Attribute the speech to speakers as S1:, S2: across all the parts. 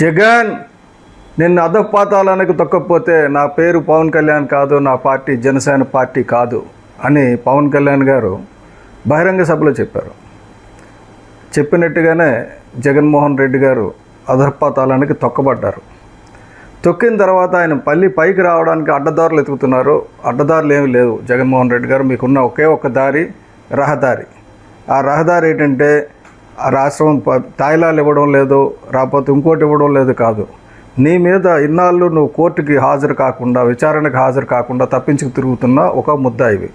S1: జగన్ నిన్ను అధపాతాలానికి తొక్కపోతే నా పేరు పవన్ కళ్యాణ్ కాదు నా పార్టీ జనసేన పార్టీ కాదు అని పవన్ కళ్యాణ్ గారు బహిరంగ సభలో చెప్పారు. చెప్పినట్టుగానే జగన్మోహన్ రెడ్డి గారు అధపాతాలానికి తొక్కబడ్డారు. తొక్కిన తర్వాత ఆయన పల్లి పైకి రావడానికి అడ్డదారులు ఎతుకుతున్నారు అడ్డదారులు ఏమీ లేవు. జగన్మోహన్ రెడ్డి గారు మీకున్న ఒకే ఒక్క దారి రహదారి. ఆ రహదారి ఏంటంటే రాష్ట్రం ప- తాయిలాలు ఇవ్వడం లేదు రాకపోతే ఇంకోటి ఇవ్వడం లేదు కాదు. నీ మీద ఇన్నాళ్ళు నువ్వు కోర్టుకి హాజరు కాకుండా విచారణకు హాజరు కాకుండా తప్పించుకు తిరుగుతున్న ఒక ముద్ద ఇవి.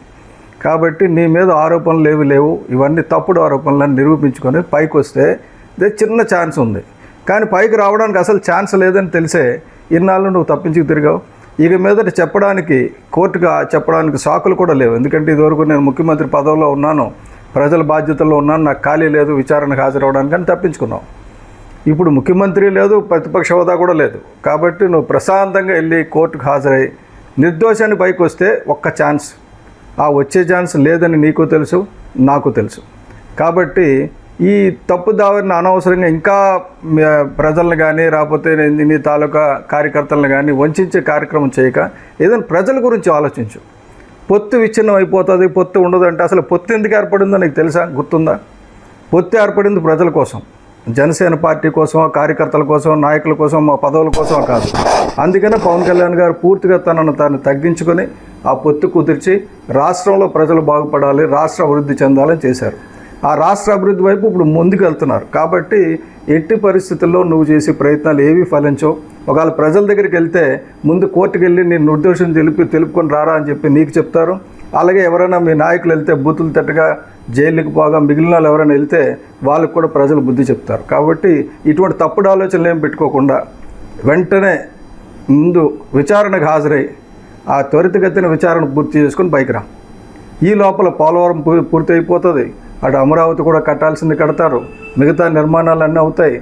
S1: కాబట్టి నీ మీద ఆరోపణలు ఏవి లేవు. ఇవన్నీ తప్పుడు ఆరోపణలను నిరూపించుకొని పైకి వస్తే ఇదే చిన్న ఛాన్స్ ఉంది. కానీ పైకి రావడానికి అసలు ఛాన్స్ లేదని తెలిసే ఇన్నాళ్ళు నువ్వు తప్పించుకు తిరిగావు. ఇక మీదట చెప్పడానికి కోర్టుగా చెప్పడానికి సాకులు కూడా లేవు. ఎందుకంటే ఇదివరకు నేను ముఖ్యమంత్రి పదవిలో ఉన్నాను. ప్రజల బాధ్యతల్లో ఉన్నాను నాకు ఖాళీ లేదు విచారణకు హాజరవడానికి అని తప్పించుకున్నావు. ఇప్పుడు ముఖ్యమంత్రి లేదు ప్రతిపక్ష హోదా కూడా లేదు. కాబట్టి నువ్వు ప్రశాంతంగా వెళ్ళి కోర్టుకు హాజరై నిర్దోషాన్ని పైకి వస్తే ఒక్క ఛాన్స్. ఆ వచ్చే ఛాన్స్ లేదని నీకు తెలుసు నాకు తెలుసు. కాబట్టి ఈ తప్పు దావరిని అనవసరంగా ఇంకా ప్రజలను కానీ రాకపోతే నీ- నీ తాలూకా కార్యకర్తలను కానీ వంచే కార్యక్రమం చేయక ఏదైనా ప్రజల గురించి ఆలోచించు. పొత్తు విచ్ఛిన్నం అయిపోతుంది పొత్తు ఉండదు అంటే అసలు పొత్తు ఎందుకు ఏర్పడిందో నీకు తెలుసా? గుర్తుందా? పొత్తు ఏర్పడింది ప్రజల కోసం. జనసేన పార్టీ కోసం కార్యకర్తల కోసం నాయకుల కోసం మా పదవుల కోసం కాదు. అందుకనే పవన్ కళ్యాణ్ గారు పూర్తిగా తనను తాను తగ్గించుకొని ఆ పొత్తు కుదిర్చి రాష్ట్రంలో ప్రజలు బాగుపడాలి రాష్ట్ర అభివృద్ధి చెందాలని చేశారు. ఆ రాష్ట్ర అభివృద్ధి వైపు ఇప్పుడు ముందుకెళ్తున్నారు. కాబట్టి ఎట్టి పరిస్థితుల్లో నువ్వు చేసే ప్రయత్నాలు ఏవి ఫలించవు. ఒకవేళ ప్రజల దగ్గరికి వెళ్తే ముందు కోర్టుకు వెళ్ళి నేను నిర్దోషం తెలిపి తెలుపుకొని రారా అని చెప్పి నీకు చెప్తారు. అలాగే ఎవరైనా మీ నాయకులు వెళ్తే బూతులు తట్టుగా జైలుకి పోగా మిగిలిన వాళ్ళు ఎవరైనా వెళ్తే వాళ్ళకు కూడా ప్రజలు బుద్ధి చెప్తారు. కాబట్టి ఇటువంటి తప్పుడు ఆలోచనలు ఏం పెట్టుకోకుండా వెంటనే ముందు విచారణకు హాజరై ఆ త్వరితగతిన విచారణ పూర్తి చేసుకొని బయట రా. ఈ లోపల పోలవరం పూర్తి అయిపోతుంది అటు అమరావతి కూడా కట్టాల్సింది కడతారు. మిగతా నిర్మాణాలు అన్నీ అవుతాయి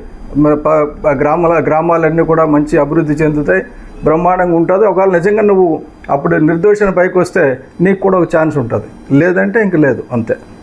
S1: గ్రామాల గ్రామాలన్నీ కూడా మంచి అభివృద్ధి చెందుతాయి. బ్రహ్మాండంగా ఉంటుంది. ఒకవేళ నిజంగా నువ్వు అప్పుడు నిర్దోషణ పైకి వస్తే నీకు కూడా ఒక ఛాన్స్ ఉంటుంది. లేదంటే ఇంక లేదు. అంతే.